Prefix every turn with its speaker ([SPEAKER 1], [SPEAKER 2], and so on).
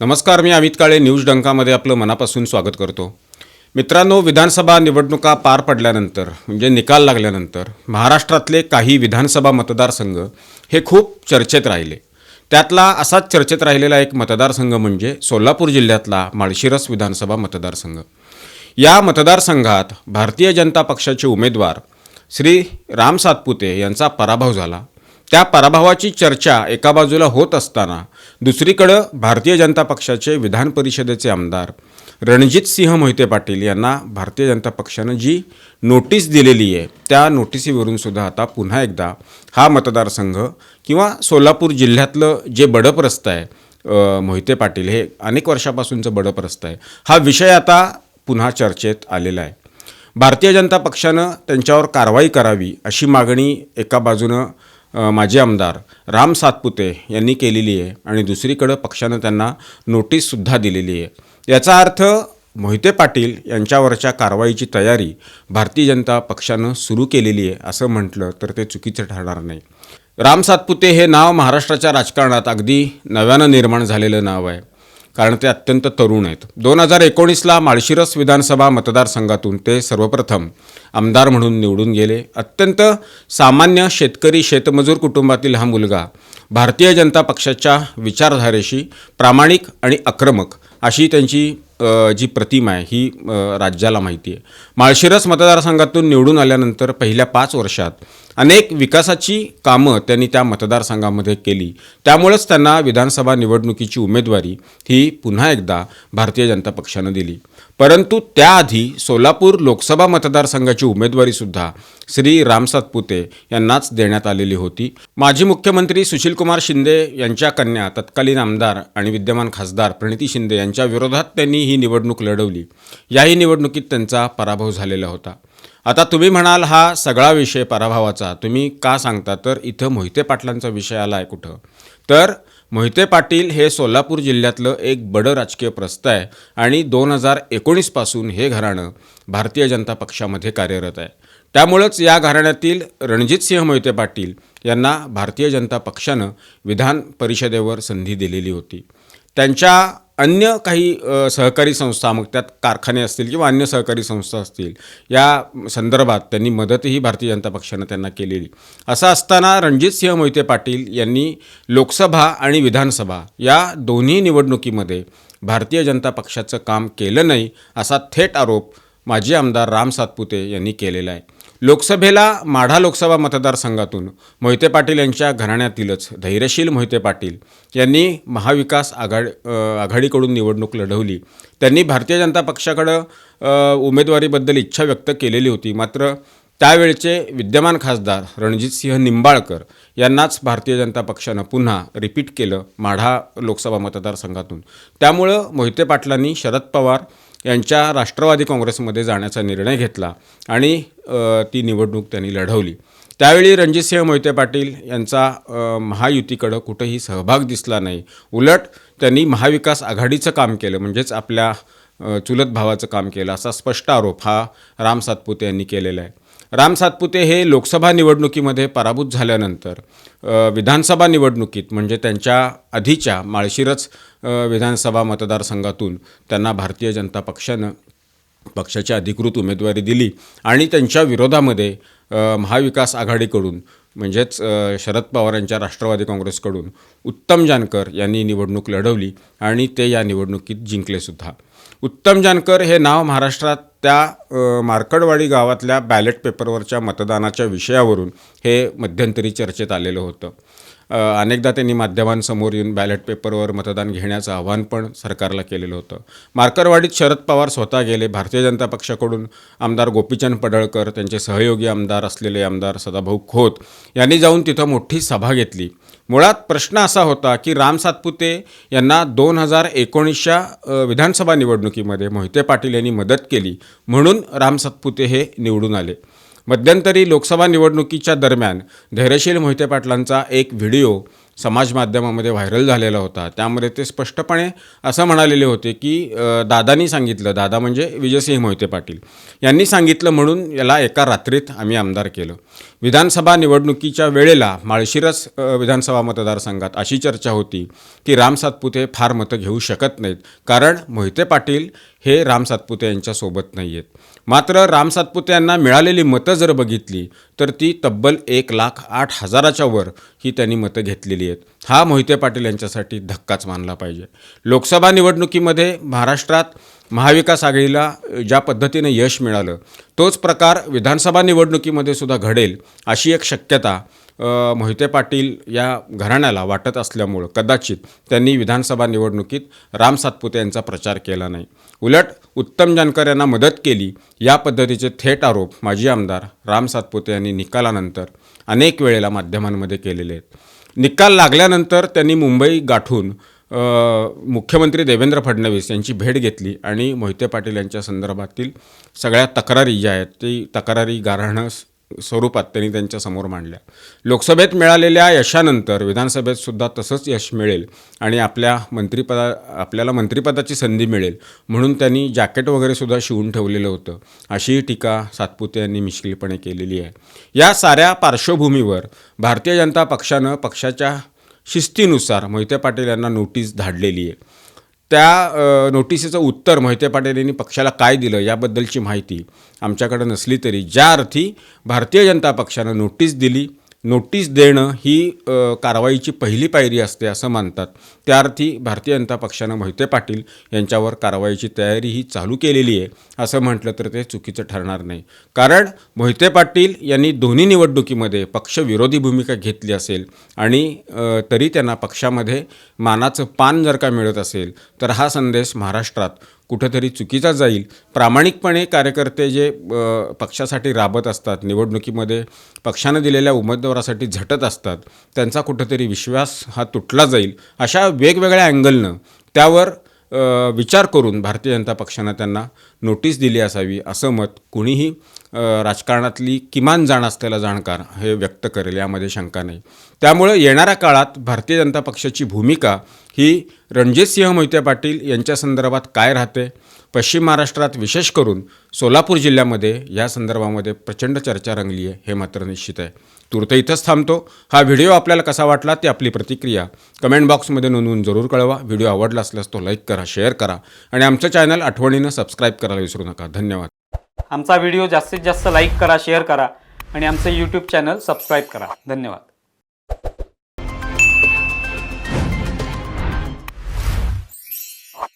[SPEAKER 1] नमस्कार मी अमित काळे न्यूज डंकामध्ये आपलं मनापासून स्वागत करतो. मित्रांनो विधानसभा निवडणुका पार पडल्यानंतर म्हणजे निकाल लागल्यानंतर महाराष्ट्रातले काही विधानसभा मतदारसंघ हे खूप चर्चेत राहिले. त्यातला असाच चर्चेत राहिलेला एक मतदारसंघ म्हणजे सोलापूर जिल्ह्यातला माळशिरस विधानसभा मतदारसंघ. या मतदारसंघात भारतीय जनता पक्षाचे उमेदवार श्री राम सातपुते यांचा पराभव झाला. त्या पराभवाची चर्चा एका बाजूला होत असताना दुसरीकडं भारतीय जनता पक्षाचे विधान परिषदेचे आमदार रणजित सिंह मोहिते पाटील यांना भारतीय जनता पक्षानं जी नोटीस दिलेली आहे त्या नोटिसीवरून सुद्धा आता पुन्हा एकदा हा मतदारसंघ किंवा सोलापूर जिल्ह्यातलं जे बडप्रस्त आहे मोहिते पाटील हे अनेक वर्षापासूनचं बडप्रस्त आहे. हा विषय आता पुन्हा चर्चेत आलेला आहे. भारतीय जनता पक्षानं त्यांच्यावर कारवाई करावी अशी मागणी एका बाजूनं माजी आमदार राम सातपुते यांनी केलेली आहे आणि दुसरीकडं पक्षानं त्यांना नोटीससुद्धा दिलेली आहे. याचा अर्थ मोहिते पाटील यांच्यावरच्या कारवाईची तयारी भारतीय जनता पक्षानं सुरू केलेली आहे असं म्हटलं तर ते चुकीचं ठरणार नाही. राम सातपुते हे नाव महाराष्ट्राच्या राजकारणात अगदी नव्यानं निर्माण झालेलं नाव आहे. कारण ते अत्यंत तरुण आहेत. दोन हजार एकोणीसला माळशिरस विधानसभा मतदारसंघातून ते सर्वप्रथम आमदार म्हणून निवडून गेले. अत्यंत सामान्य शेतकरी शेतमजूर कुटुंबातील हा मुलगा भारतीय जनता पक्षाच्या विचारधारेशी प्रामाणिक आणि आक्रमक अशी त्यांची जी प्रतिमा आहे ही राज्याला माहिती आहे. माळशिरस मतदारसंघातून निवडून आल्यानंतर पहिल्या पाच वर्षात अनेक विकासाची कामं त्यांनी त्या मतदारसंघामध्ये केली. त्यामुळेच त्यांना विधानसभा निवडणुकीची उमेदवारी ही पुन्हा एकदा भारतीय जनता पक्षानं दिली. परंतु त्याआधी सोलापूर लोकसभा मतदारसंघाची उमेदवारीसुद्धा श्री राम सातपुते यांनाच देण्यात आलेली होती. माजी मुख्यमंत्री सुशीलकुमार शिंदे यांच्या कन्या तत्कालीन आमदार आणि विद्यमान खासदार प्रणिती शिंदे यांच्या विरोधात त्यांनी ही निवडणूक लढवली. याही निवडणुकीत त्यांचा पराभव झालेला होता. आता तुम्ही म्हणाल हा सगळा विषय पराभवाचा. तुम्ही का सांगता? तर इथं मोहिते पाटलांचा विषय आला आहे कुठं? तर मोहिते पाटील हे सोलापूर जिल्ह्यातलं एक बडं राजकीय प्रस्त आहे आणि दोन हजार एकोणीसपासून हे घराणं भारतीय जनता पक्षामध्ये कार्यरत आहे. त्यामुळंच या घराण्यातील रणजितसिंह मोहिते पाटील यांना भारतीय जनता पक्षानं विधान परिषदेवर संधी दिलेली होती. त्यांच्या अन्य काही सहकारी संस्था मग त्यात कारखाने असतील किंवा अन्य सहकारी संस्था असतील या संदर्भात त्यांनी मदतही भारतीय जनता पक्षानं त्यांना केलेली. असं असताना रणजितसिंह मोहिते पाटील यांनी लोकसभा आणि विधानसभा या दोन्ही निवडणुकीमध्ये भारतीय जनता पक्षाचं काम केलं नाही असा थेट आरोप माजी आमदार राम सातपुते यांनी केलेला आहे. लोकसभेला माढा लोकसभा मतदारसंघातून मोहिते पाटील यांच्या घराण्यातीलच धैर्यशील मोहिते पाटील यांनी महाविकास आघाडी आघाडीकडून निवडणूक लढवली. त्यांनी भारतीय जनता पक्षाकडं उमेदवारीबद्दल इच्छा व्यक्त केलेली होती. मात्र त्यावेळचे विद्यमान खासदार रणजितसिंह निंबाळकर यांनाच भारतीय जनता पक्षानं पुन्हा रिपीट केलं माढा लोकसभा मतदारसंघातून. त्यामुळं मोहिते पाटलांनी शरद पवार यांच्या राष्ट्रवादी काँग्रेसमध्ये जाण्याचा निर्णय घेतला आणि ती निवडणूक त्यांनी लढवली. त्यावेळी रणजितसिंह मोहिते पाटील यांचा महायुतीकडं कुठंही सहभाग दिसला नाही. उलट त्यांनी महाविकास आघाडीचं काम केलं म्हणजेच आपल्या चुलत भावाचं काम केलं असा स्पष्ट आरोप हा राम सातपुते यांनी केलेला आहे. राम सातपुते हे लोकसभा निवडणुकीमध्ये पराभूत झाल्यानंतर विधानसभा निवडणुकीत म्हणजे त्यांच्या आधीच्या माळशिरच विधानसभा मतदारसंघातून त्यांना भारतीय जनता पक्षानं पक्षाची अधिकृत उमेदवारी दिली आणि त्यांच्या विरोधामध्ये महाविकास आघाडीकडून म्हणजेच शरद पवार यांच्या राष्ट्रवादी काँग्रेसकडून उत्तम जानकर यांनी निवडणूक लढवली आणि ते या निवडणुकीत जिंकलेसुद्धा. उत्तम जानकर हे नाव महाराष्ट्रात त्या मार्कडवाडी गावातल्या बॅलेट पेपरवरच्या मतदानाच्या विषयावरून हे मध्यंतरी चर्चेत आलेलं होतं. अनेकदा त्यांनी माध्यमांसमोर येऊन बॅलेट पेपरवर मतदान घेण्याचं आव्हान पण सरकारला केलेलं होतं. मार्करवाडीत शरद पवार स्वतः गेले. भारतीय जनता पक्षाकडून आमदार गोपीचंद पडळकर त्यांचे सहयोगी आमदार असलेले आमदार सदाभाऊ खोत यांनी जाऊन तिथं मोठी सभा घेतली. मुळात प्रश्न असा होता की राम सातपुते यांना दोन हजार एकोणीसच्या विधानसभा निवडणुकीमध्ये मोहिते पाटील यांनी मदत केली म्हणून राम सातपुते हे निवडून आले. मध्यंतरी लोकसभा निवडणुकीच्या दरम्यान धैर्यशील मोहिते पाटलांचा एक व्हिडिओ समाज माध्यमामध्ये व्हायरल झालेला होता. त्यामध्ये ते स्पष्टपणे असं म्हणालेले होते की दादानी सांगितलं दादा म्हणजे विजयसिंह मोहिते पाटील. यांनी सांगितलं म्हणून याला एका रात्रीत आम्ही आमदार केलं. विधानसभा निवडणुकीच्या वेळेला माळशिरस विधानसभा मतदारसंघात अशी चर्चा होती की राम सातपुते फार मतं घेऊ शकत नाहीत. कारण मोहिते पाटील हे राम सातपुते यांच्यासोबत नाही आहेत मात्र राम सातपुते यांना मिळालेली मतं जर बघितली तर ती तब्बल एक लाख आठ हजाराच्या वर ही त्यांनी मतं घेतलेली आहेत. हा मोहिते पाटील यांच्यासाठी धक्काच मानला पाहिजे. लोकसभा निवडणुकीमध्ये महाराष्ट्रात महाविकास आघाडीला ज्या पद्धतीने यश मिळालं तोच प्रकार विधानसभा निवडणुकीमध्ये सुद्धा घडेल अशी एक शक्यता मोहिते पाटील या घराण्याला वाटत असल्यामुळं कदाचित त्यांनी विधानसभा निवडणुकीत राम सातपुते यांचा प्रचार केला नाही. उलट उत्तम जानकर यांना मदत केली. या पद्धतीचे थेट आरोप माजी आमदार राम सातपुते यांनी निकालानंतर अनेक वेळेला माध्यमांमध्ये केलेले आहेत. निकाल लागल्यानंतर त्यांनी मुंबई गाठून मुख्यमंत्री देवेंद्र फडणवीस यांची भेट घेतली आणि मोहिते पाटील यांच्या संदर्भातील सगळ्या तक्रारी ज्या आहेत ती तक्रारी गारहाणं स्वरूपात त्यांनी त्यांच्यासमोर मांडल्या. लोकसभेत मिळालेल्या यशानंतर विधानसभेत सुद्धा तसंच यश मिळेल आणि आपल्या मंत्रिपदा आपल्याला मंत्रिपदाची संधी मिळेल म्हणून त्यांनी जॅकेट वगैरे सुद्धा शिवून ठेवलेलं होतं. अशीही टीका सातपुते यांनी मिश्किलपणे केलेली आहे. या साऱ्या पार्श्वभूमीवर भारतीय जनता पक्षानं पक्षाच्या शिस्तीनुसार मोहिते पाटील यांना नोटीस धाडलेली आहे. त्या नोटिसेचं नोटिसीचं उत्तर मोहिते पाटील यांनी पक्षाला काय दिलं याबद्दलची माहिती आमच्याकडे नसली तरी ज्या अर्थी भारतीय जनता पक्षानं नोटीस दिली नोटीस देणं ही कारवाईची पहिली पायरी असते असं मानतात. त्या अर्थी भारतीय जनता पक्षानं मोहिते पाटील यांच्यावर कारवाईची तयारी ही चालू केलेली आहे असं म्हटलं तर ते चुकीचं ठरणार नाही. कारण मोहिते पाटील यांनी दोन्ही निवडणुकीमध्ये पक्षविरोधी भूमिका घेतली असेल आणि तरी त्यांना पक्षामध्ये मानाचं पान जर का मिळत असेल तर हा संदेश महाराष्ट्रात कुठंतरी चुकीचा जाईल. प्रामाणिकपणे कार्यकर्ते जे पक्षासाठी राबत असतात निवडणुकीमध्ये पक्षानं दिलेल्या उमेदवारासाठी झटत असतात त्यांचा कुठंतरी विश्वास हा तुटला जाईल अशा वेगवेगळ्या अँगलनं त्यावर विचार करून भारतीय जनता पक्षानं त्यांना नोटीस दिली असावी असं मत कुणीही राजकारणातली किमान जाण असलेला जाणकार हे व्यक्त करेल यामध्ये शंका नाही. त्यामुळं येणाऱ्या काळात भारतीय जनता पक्षाची भूमिका ही रणजितसिंह मोहिते पाटील यांच्या संदर्भात काय राहते? पश्चिम महाराष्ट्रात विशेष करून सोलापूर जिल्ह्यामध्ये या संदर्भामध्ये प्रचंड चर्चा रंगली आहे हे मात्र निश्चित आहे. तूर्त इथंच थांबतो. हा व्हिडिओ आपल्याला कसा वाटला ती आपली प्रतिक्रिया कमेंट बॉक्समध्ये नोंदवून जरूर कळवा. व्हिडिओ आवडला असल्यास तो लाईक करा शेअर करा आणि आमचं चॅनल आठवणीनं सबस्क्राईब करायला विसरू नका. धन्यवाद.
[SPEAKER 2] आमचा व्हिडिओ जास्तीत जास्त लाईक करा शेअर करा आणि आमचं यूट्यूब चॅनल सबस्क्राईब करा. धन्यवाद.